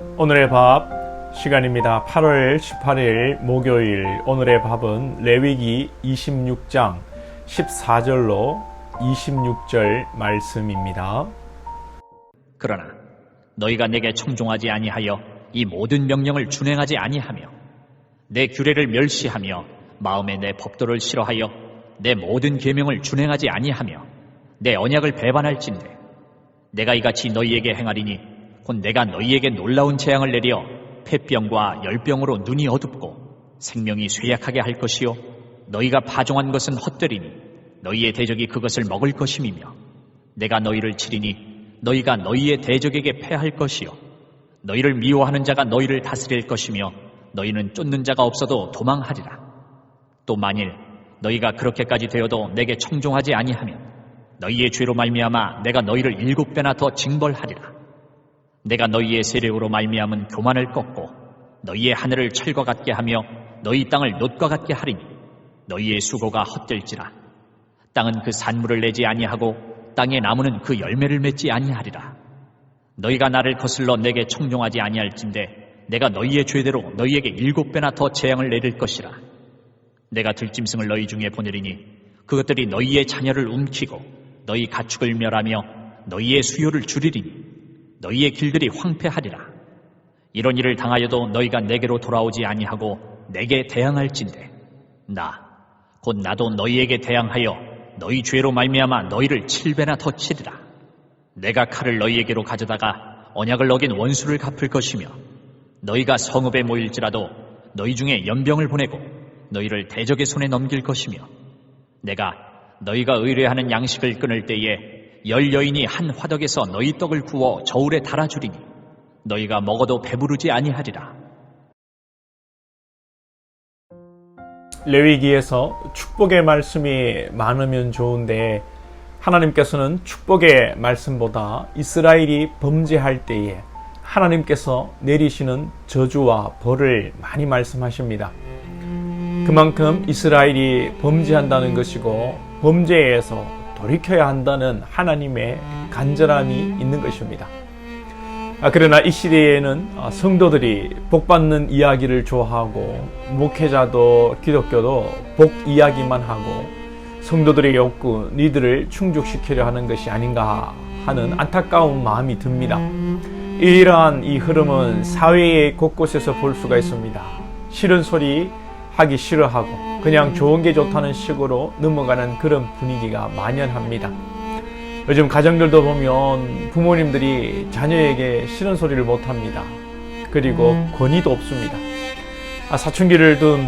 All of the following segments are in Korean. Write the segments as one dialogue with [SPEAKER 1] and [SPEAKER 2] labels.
[SPEAKER 1] 오늘의 밥 시간입니다. 8월 18일 목요일 오늘의 밥은 레위기 26장 14절로 26절 말씀입니다.
[SPEAKER 2] 그러나 너희가 내게 청종하지 아니하여 이 모든 명령을 준행하지 아니하며 내 규례를 멸시하며 마음에 내 법도를 싫어하여 내 모든 계명을 준행하지 아니하며 내 언약을 배반할진대 내가 이같이 너희에게 행하리니 곧 내가 너희에게 놀라운 재앙을 내려 폐병과 열병으로 눈이 어둡고 생명이 쇠약하게 할 것이요 너희가 파종한 것은 헛되리니 너희의 대적이 그것을 먹을 것임이며 내가 너희를 치리니 너희가 너희의 대적에게 패할 것이요 너희를 미워하는 자가 너희를 다스릴 것이며 너희는 쫓는 자가 없어도 도망하리라. 또 만일 너희가 그렇게까지 되어도 내게 청종하지 아니하면 너희의 죄로 말미암아 내가 너희를 일곱 배나 더 징벌하리라 내가 너희의 세력으로 말미암은 교만을 꺾고 너희의 하늘을 철과 같게 하며 너희 땅을 놋과 같게 하리니 너희의 수고가 헛될지라. 땅은 그 산물을 내지 아니하고 땅의 나무는 그 열매를 맺지 아니하리라. 너희가 나를 거슬러 내게 청종하지 아니할진대 내가 너희의 죄대로 너희에게 일곱 배나 더 재앙을 내릴 것이라. 내가 들짐승을 너희 중에 보내리니 그것들이 너희의 자녀를 움키고 너희 가축을 멸하며 너희의 수요를 줄이리니 너희의 길들이 황폐하리라. 이런 일을 당하여도 너희가 내게로 돌아오지 아니하고 내게 대항할진대. 나 곧 나도 너희에게 대항하여 너희 죄로 말미암아 너희를 칠배나 더 치리라. 내가 칼을 너희에게로 가져다가 언약을 어긴 원수를 갚을 것이며 너희가 성읍에 모일지라도 너희 중에 연병을 보내고 너희를 대적의 손에 넘길 것이며 내가 너희가 의뢰하는 양식을 끊을 때에 열 여인이 한 화덕에서 너희 떡을 구워 저울에 달아주리니 너희가 먹어도 배부르지 아니하리라
[SPEAKER 1] 레위기에서 축복의 말씀이 많으면 좋은데 하나님께서는 축복의 말씀보다 이스라엘이 범죄할 때에 하나님께서 내리시는 저주와 벌을 많이 말씀하십니다. 그만큼 이스라엘이 범죄한다는 것이고 범죄에서 돌이켜야 한다는 하나님의 간절함이 있는 것입니다. 아, 그러나 이 시대에는 아, 성도들이 복 받는 이야기를 좋아하고 목회자도 기독교도 복 이야기만 하고 성도들의 욕구, 니들을 충족시키려 하는 것이 아닌가 하는 안타까운 마음이 듭니다. 이러한 이 흐름은 사회의 곳곳에서 볼 수가 있습니다. 싫은 소리 하기 싫어하고 그냥 좋은 게 좋다는 식으로 넘어가는 그런 분위기가 만연합니다. 요즘 가정들도 보면 부모님들이 자녀에게 싫은 소리를 못 합니다. 그리고 권위도 없습니다. 아, 사춘기를 둔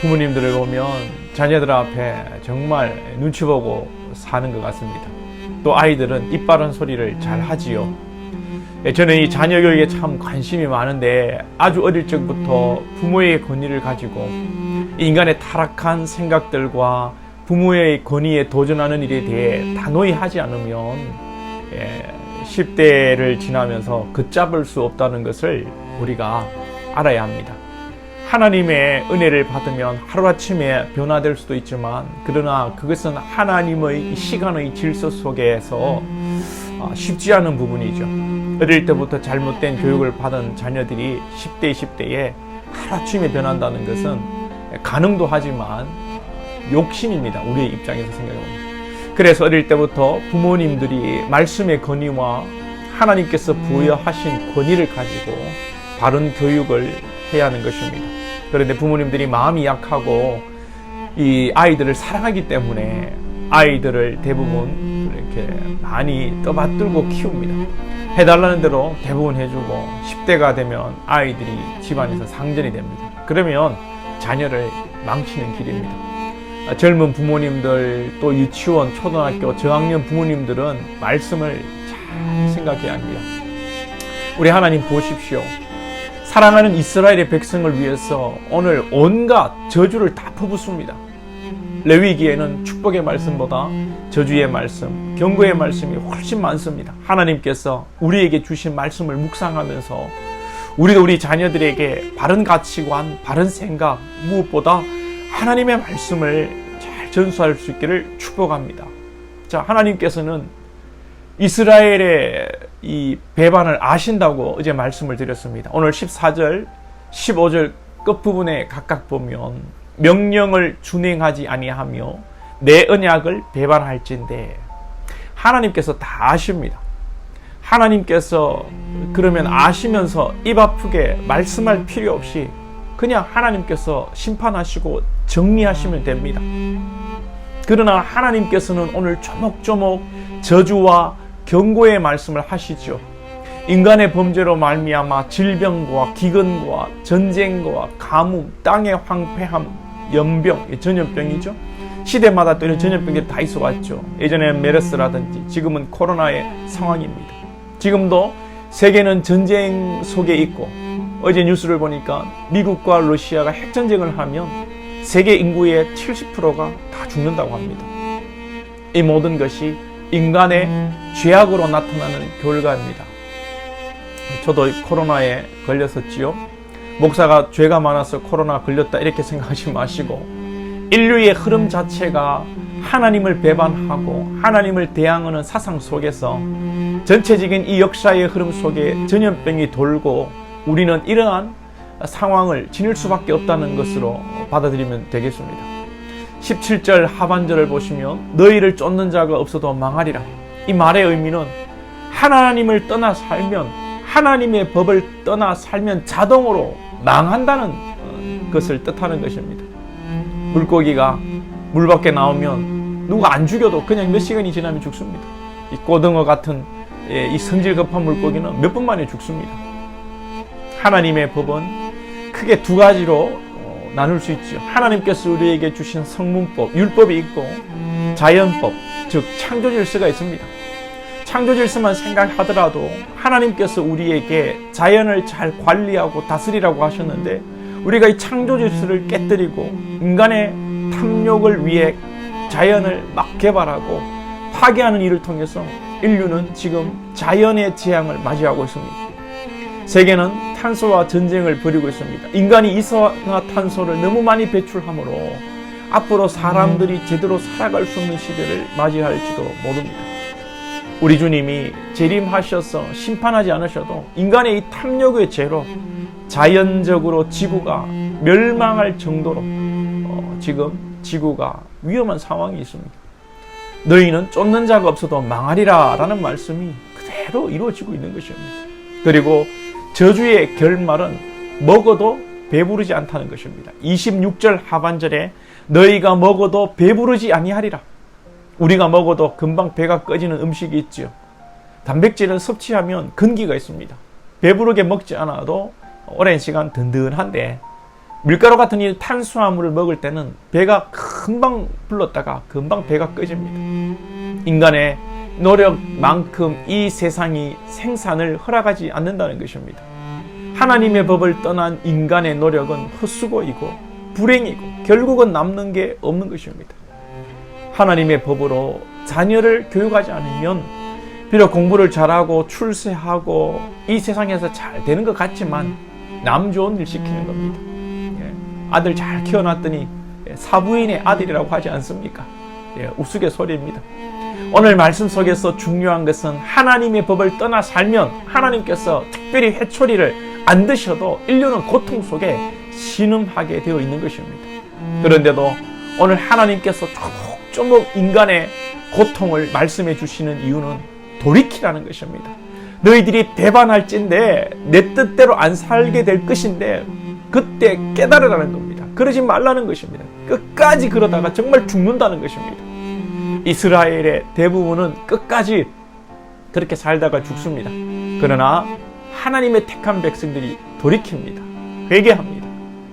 [SPEAKER 1] 부모님들을 보면 자녀들 앞에 정말 눈치 보고 사는 것 같습니다. 또 아이들은 입 바른 소리를 잘 하지요. 예, 저는 이 자녀 교육에 참 관심이 많은데 아주 어릴 적부터 부모의 권위를 가지고 인간의 타락한 생각들과 부모의 권위에 도전하는 일에 대해 단호히 하지 않으면 예, 10대를 지나면서 걷잡을 수 없다는 것을 우리가 알아야 합니다. 하나님의 은혜를 받으면 하루아침에 변화될 수도 있지만 그러나 그것은 하나님의 시간의 질서 속에서 아, 쉽지 않은 부분이죠. 어릴 때부터 잘못된 교육을 받은 자녀들이 10대, 20대에 하루아침에 변한다는 것은 가능도 하지만 욕심입니다. 우리의 입장에서 생각해보면. 그래서 어릴 때부터 부모님들이 말씀의 권위와 하나님께서 부여하신 권위를 가지고 바른 교육을 해야 하는 것입니다. 그런데 부모님들이 마음이 약하고 이 아이들을 사랑하기 때문에 아이들을 대부분 이렇게 많이 떠받들고 키웁니다. 해달라는 대로 대부분 해주고 10대가 되면 아이들이 집안에서 상전이 됩니다. 그러면 자녀를 망치는 길입니다. 아, 젊은 부모님들 또 유치원, 초등학교, 저학년 부모님들은 말씀을 잘 생각해야 합니다. 우리 하나님 보십시오. 사랑하는 이스라엘의 백성을 위해서 오늘 온갖 저주를 다 퍼붓습니다. 레위기에는 축복의 말씀보다 저주의 말씀, 경고의 말씀이 훨씬 많습니다. 하나님께서 우리에게 주신 말씀을 묵상하면서 우리도 우리 자녀들에게 바른 가치관, 바른 생각, 무엇보다 하나님의 말씀을 잘 전수할 수 있기를 축복합니다. 자, 하나님께서는 이스라엘의 이 배반을 아신다고 어제 말씀을 드렸습니다. 오늘 14절, 15절 끝부분에 각각 보면 명령을 준행하지 아니하며 내 언약을 배반할진대 하나님께서 다 아십니다. 하나님께서 그러면 아시면서 입 아프게 말씀할 필요 없이 그냥 하나님께서 심판하시고 정리하시면 됩니다. 그러나 하나님께서는 오늘 조목조목 저주와 경고의 말씀을 하시죠. 인간의 범죄로 말미암아 질병과 기근과 전쟁과 가뭄, 땅의 황폐함, 연병, 전염병이죠. 시대마다 또 이런 전염병들이 다 있어 왔죠. 예전에는 메르스라든지 지금은 코로나의 상황입니다. 지금도 세계는 전쟁 속에 있고 어제 뉴스를 보니까 미국과 러시아가 핵전쟁을 하면 세계 인구의 70%가 다 죽는다고 합니다. 이 모든 것이 인간의 죄악으로 나타나는 결과입니다. 저도 코로나에 걸렸었지요. 목사가 죄가 많아서 코로나 걸렸다 이렇게 생각하지 마시고 인류의 흐름 자체가 하나님을 배반하고 하나님을 대항하는 사상 속에서 전체적인 이 역사의 흐름 속에 전염병이 돌고 우리는 이러한 상황을 지닐 수밖에 없다는 것으로 받아들이면 되겠습니다. 17절 하반절을 보시면 너희를 쫓는 자가 없어도 망하리라. 이 말의 의미는 하나님을 떠나 살면 하나님의 법을 떠나 살면 자동으로 망한다는 어, 것을 뜻하는 것입니다. 물고기가 물 밖에 나오면 누가 안 죽여도 그냥 몇 시간이 지나면 죽습니다. 이 고등어 같은 예, 이 성질 급한 물고기는 몇 분 만에 죽습니다. 하나님의 법은 크게 두 가지로 어, 나눌 수 있죠. 하나님께서 우리에게 주신 성문법, 율법이 있고 자연법, 즉 창조 질서가 있습니다. 창조 질서만 생각하더라도 하나님께서 우리에게 자연을 잘 관리하고 다스리라고 하셨는데 우리가 이 창조 질서를 깨뜨리고 인간의 탐욕을 위해 자연을 막 개발하고 파괴하는 일을 통해서 인류는 지금 자연의 재앙을 맞이하고 있습니다. 세계는 탄소와 전쟁을 벌이고 있습니다. 인간이 이산화탄소를 너무 많이 배출함으로 앞으로 사람들이 제대로 살아갈 수 없는 시대를 맞이할지도 모릅니다. 우리 주님이 재림하셔서 심판하지 않으셔도 인간의 이 탐욕의 죄로 자연적으로 지구가 멸망할 정도로 어, 지금 지구가 위험한 상황이 있습니다. 너희는 쫓는 자가 없어도 망하리라 라는 말씀이 그대로 이루어지고 있는 것입니다. 그리고 저주의 결말은 먹어도 배부르지 않다는 것입니다. 26절 하반절에 너희가 먹어도 배부르지 아니하리라. 우리가 먹어도 금방 배가 꺼지는 음식이 있죠. 단백질을 섭취하면 근기가 있습니다. 배부르게 먹지 않아도 오랜 시간 든든한데 밀가루 같은 이 탄수화물을 먹을 때는 배가 금방 불렀다가 금방 배가 꺼집니다. 인간의 노력만큼 이 세상이 생산을 허락하지 않는다는 것입니다. 하나님의 법을 떠난 인간의 노력은 헛수고이고 불행이고 결국은 남는 게 없는 것입니다. 하나님의 법으로 자녀를 교육하지 않으면 비록 공부를 잘하고 출세하고 이 세상에서 잘 되는 것 같지만 남 좋은 일 시키는 겁니다. 예, 아들 잘 키워놨더니 사부인의 아들이라고 하지 않습니까? 예, 우스갯소리입니다. 오늘 말씀 속에서 중요한 것은 하나님의 법을 떠나 살면 하나님께서 특별히 회초리를 안 드셔도 인류는 고통 속에 신음하게 되어 있는 것입니다. 그런데도 오늘 하나님께서 조목조목 인간의 고통을 말씀해 주시는 이유는 돌이키라는 것입니다. 너희들이 배반할진데 내 뜻대로 안 살게 될 것인데 그때 깨달으라는 겁니다. 그러지 말라는 것입니다. 끝까지 그러다가 정말 죽는다는 것입니다. 이스라엘의 대부분은 끝까지 그렇게 살다가 죽습니다. 그러나 하나님의 택한 백성들이 돌이킵니다. 회개합니다.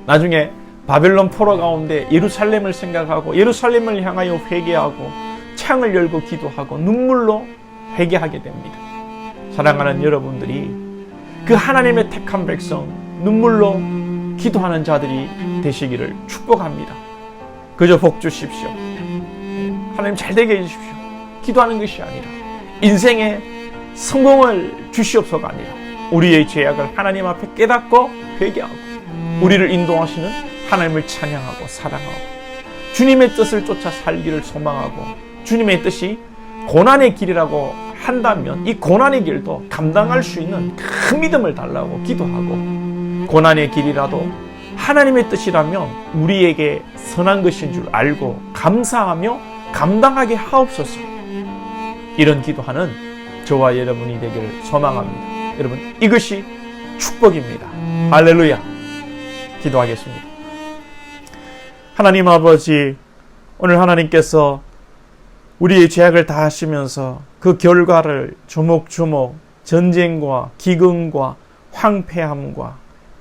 [SPEAKER 1] 나중에 바벨론 포로 가운데 예루살렘을 생각하고 예루살렘을 향하여 회개하고 창을 열고 기도하고 눈물로 회개하게 됩니다. 사랑하는 여러분들이 그 하나님의 택한 백성 눈물로 기도하는 자들이 되시기를 축복합니다. 그저 복 주십시오. 하나님 잘 되게 해주십시오. 기도하는 것이 아니라 인생의 성공을 주시옵소가 아니라 우리의 죄악을 하나님 앞에 깨닫고 회개하고 우리를 인도하시는 하나님을 찬양하고 사랑하고 주님의 뜻을 쫓아 살기를 소망하고 주님의 뜻이 고난의 길이라고 한다면 이 고난의 길도 감당할 수 있는 큰 믿음을 달라고 기도하고 고난의 길이라도 하나님의 뜻이라면 우리에게 선한 것인 줄 알고 감사하며 감당하게 하옵소서. 이런 기도하는 저와 여러분이 되기를 소망합니다. 여러분, 이것이 축복입니다. 할렐루야. 기도하겠습니다. 하나님 아버지, 오늘 하나님께서 우리의 죄악을 다 하시면서 그 결과를 조목조목 전쟁과 기근과 황폐함과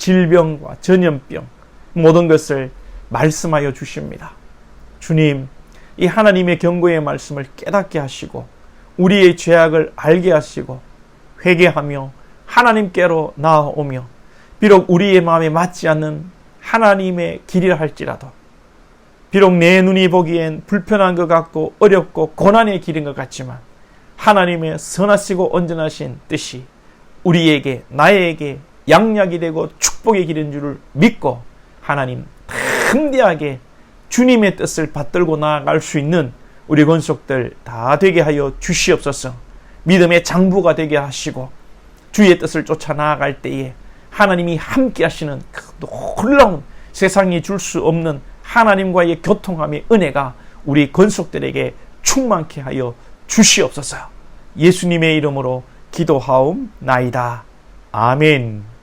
[SPEAKER 1] 질병과 전염병 모든 것을 말씀하여 주십니다. 주님, 이 하나님의 경고의 말씀을 깨닫게 하시고 우리의 죄악을 알게 하시고 회개하며 하나님께로 나아오며 비록 우리의 마음에 맞지 않는 하나님의 길이라 할지라도 비록 내 눈이 보기엔 불편한 것 같고 어렵고 고난의 길인 것 같지만 하나님의 선하시고 온전하신 뜻이 우리에게 나에게 양약이 되고 축복의 길인 줄을 믿고 하나님 담대하게 주님의 뜻을 받들고 나아갈 수 있는 우리 권속들 다 되게 하여 주시옵소서. 믿음의 장부가 되게 하시고 주의 뜻을 쫓아 나아갈 때에 하나님이 함께 하시는 그 놀라운 세상이 줄 수 없는 하나님과의 교통함의 은혜가 우리 권속들에게 충만케 하여 주시옵소서. 예수님의 이름으로 기도하옵나이다. 아멘.